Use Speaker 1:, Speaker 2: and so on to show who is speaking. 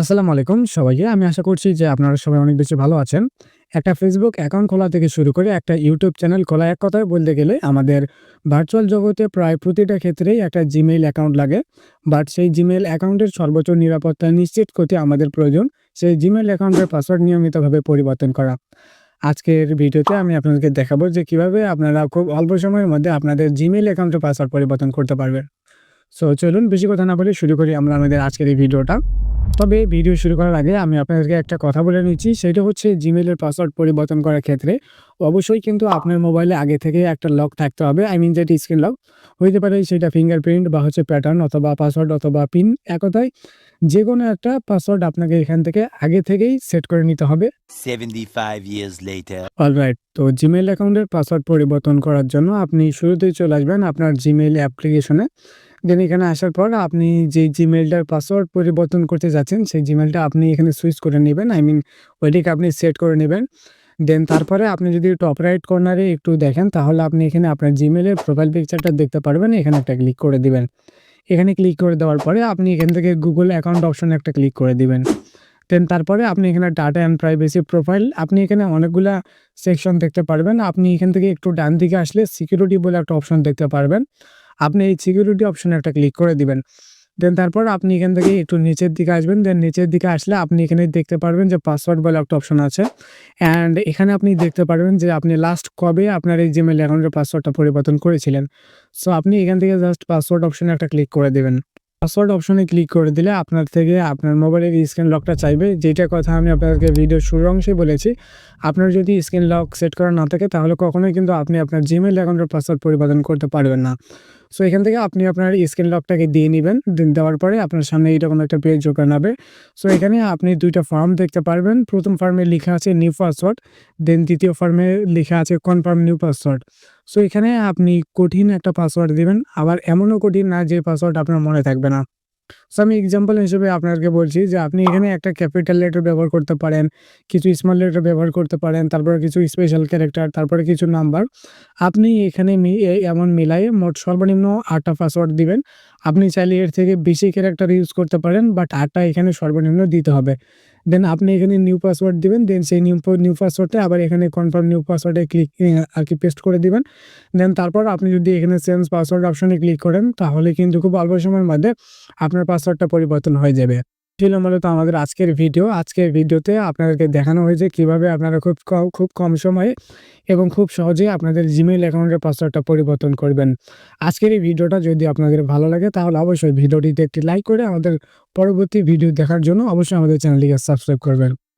Speaker 1: আসসালামু আলাইকুম সবাইকে। আমি আশা করছি যে আপনারা সবাই অনেক বেশি ভালো আছেন। একটা ফেসবুক অ্যাকাউন্ট খোলা থেকে শুরু করে একটা ইউটিউব চ্যানেল খোলা এক কথায় বলতে গেলে আমাদের ভার্চুয়াল জগতে প্রায় প্রতিটা ক্ষেত্রেই একটা জিমেইল অ্যাকাউন্ট লাগে। বাট সেই জিমেইল অ্যাকাউন্টের সর্বোচ্চ নিরাপত্তা নিশ্চিত করতে আমাদের প্রয়োজন সেই Gmail অ্যাকাউন্টের পাসওয়ার্ড নিয়মিতভাবে পরিবর্তন করা। আজকের ভিডিওতে আমি আপনাদেরকে দেখাবো যে কীভাবে আপনারা খুব অল্প সময়ের মধ্যে আপনাদের জিমেইল অ্যাকাউন্টের পাসওয়ার্ড পরিবর্তন করতে পারবেন। সো চলুন বেশি কথা না বলে শুরু করি আমরা আমাদের আজকের এই ভিডিওটা। তবে ভিডিও শুরু করার আগে আমি আপনাদেরকে একটা কথা বলে নিচ্ছি। সেটা হচ্ছে জিমেলের পাসওয়ার্ড পরিবর্তন করার ক্ষেত্রে অবশ্যই কিন্তু আপনার মোবাইলে আগে থেকে একটা লক থাকতে হবে। আই মিন যেটি স্ক্রিন লক হইতে পারে সেটা ফিঙ্গারপ্রিন্ট বা হচ্ছে প্যাটার্ন অথবা পাসওয়ার্ড অথবা পিন একথায় যে কোনো একটা পাসওয়ার্ড আপনাকে এখান থেকে আগে থেকেই সেট করে নিতে হবে।
Speaker 2: 75 years later.
Speaker 1: অলরাইট তো জিমেল অ্যাকাউন্টের পাসওয়ার্ড পরিবর্তন করার জন্য আপনি শুরুতেই চলে আসবেন আপনার জিমেল অ্যাপ্লিকেশনে দেন এখানে আসার পর আপনি যে জিমেলটার পাসওয়ার্ড পরিবর্তন করতে যাচ্ছেন, সেই জিমেলটা আপনি এখানে সুইচ করে নেবেন। আই মিন ওইটিকে আপনি সেট করে নেবেন। দেন তারপরে আপনি যদি টপ রাইট কর্নারে একটু দেখেন, তাহলে আপনি এখানে আপনার জিমেলের প্রোফাইল পিকচারটা দেখতে পারবেন। এখানে একটা ক্লিক করে দিবেন। এখানে ক্লিক করে দেওয়ার পরে আপনি এখান থেকে গুগল অ্যাকাউন্ট অপশনে একটা ক্লিক করে দিবেন। দেন তারপরে আপনি এখানে ডাটা অ্যান্ড প্রাইভেসি প্রোফাইল আপনি এখানে অনেকগুলা সেকশন দেখতে পারবেন। আপনি এখান থেকে একটু ডান দিকে আসলে সিকিউরিটি বলে একটা অপশন দেখতে পারবেন। আপনি এই সিকিউরিটি অপশনে একটা ক্লিক করে দিবেন। দেন তারপর আপনি এখান থেকে একটু নিচের দিকে আসবেন। দেন নিচের দিকে আসলে আপনি এখানে দেখতে পারবেন যে পাসওয়ার্ড বলে একটা অপশন আছে। অ্যান্ড এখানে আপনি দেখতে পারবেন যে আপনি লাস্ট কবে আপনার এই জিমেল অ্যাকাউন্টের পাসওয়ার্ডটা পরিবর্তন করেছিলেন। সো আপনি এখান থেকে জাস্ট পাসওয়ার্ড অপশনে একটা ক্লিক করে দেবেন। পাসওয়ার্ড অপশনে ক্লিক করে দিলে আপনার থেকে আপনার মোবাইলের স্ক্রিন লকটা চাইবে। যেটা কথা আমি আপনাদেরকে ভিডিও শুরুর অংশে বলেছি, আপনার যদি স্ক্রিন লক সেট করা না থাকে, তাহলে কখনোই কিন্তু আপনি আপনার জিমেল অ্যাকাউন্টের পাসওয়ার্ড পরিবর্তন করতে পারবেন না। সো এখান থেকে আপনি আপনার স্ক্রিন লকটাকে দিয়ে নেবেন। দেওয়ার পরে আপনার সামনে এইরকম একটা পেজ ওপেন হবে। সো এখানে আপনি দুইটা ফর্ম দেখতে পারবেন। প্রথম ফর্মে লেখা আছে নিউ পাসওয়ার্ড দেন দ্বিতীয় ফর্মে লেখা আছে কনফার্ম নিউ পাসওয়ার্ড সো এখানে আপনি কঠিন একটা পাসওয়ার্ড দেবেন। আবার এমনও কঠিন না যে পাসওয়ার্ড আপনার মনে থাকবে না। সো আমি এক্সাম্পল হিসেবে আপনাকে বলছি যে আপনি এখানে একটা ক্যাপিটাল লেটার ব্যবহার করতে পারেন, কিছু স্মল লেটার ব্যবহার করতে পারেন, তারপরে কিছু স্পেশাল ক্যারেক্টার তারপরে কিছু নাম্বার আপনি এখানে এমন মিলাই মোট সর্বনিম্ন আটটা পাসওয়ার্ড দিবেন। আপনি চাইলে এর থেকে বেশি ক্যারেক্টার ইউজ করতে পারেন বাট আটটা এখানে সর্বনিম্ন দিতে হবে। দেন আপনি এখানে নিউ পাসওয়ার্ড দিবেন দেন সেই নিউ নিউ পাসওয়ার্ডটা আবার এখানে কনফার্ম নিউ পাসওয়ার্ডে ক্লিক আর কি পেস্ট করে দিবেন। দেন তারপর আপনি যদি এখানে চেঞ্জ পাসওয়ার্ড অপশনে ক্লিক করেন, তাহলে কিন্তু খুব অল্প সময়ের মধ্যে আপনার পাসওয়ার্ডটা পরিবর্তন হয়ে যাবে। ছিল মূলত আমাদের আজকের ভিডিও আজকের ভিডিওতে আপনাদেরকে দেখানো হয়েছে কীভাবে আপনারা খুব খুব কম সময়ে এবং খুব সহজে আপনাদের জিমেইল অ্যাকাউন্টের পাসওয়ার্ডটা পরিবর্তন করবেন। আজকের এই ভিডিওটা যদি আপনাদের ভালো লাগে, তাহলে অবশ্যই ভিডিওটিতে একটি লাইক করে আমাদের পরবর্তী ভিডিও দেখার জন্য অবশ্যই আমাদের চ্যানেলটিকে সাবস্ক্রাইব করবেন।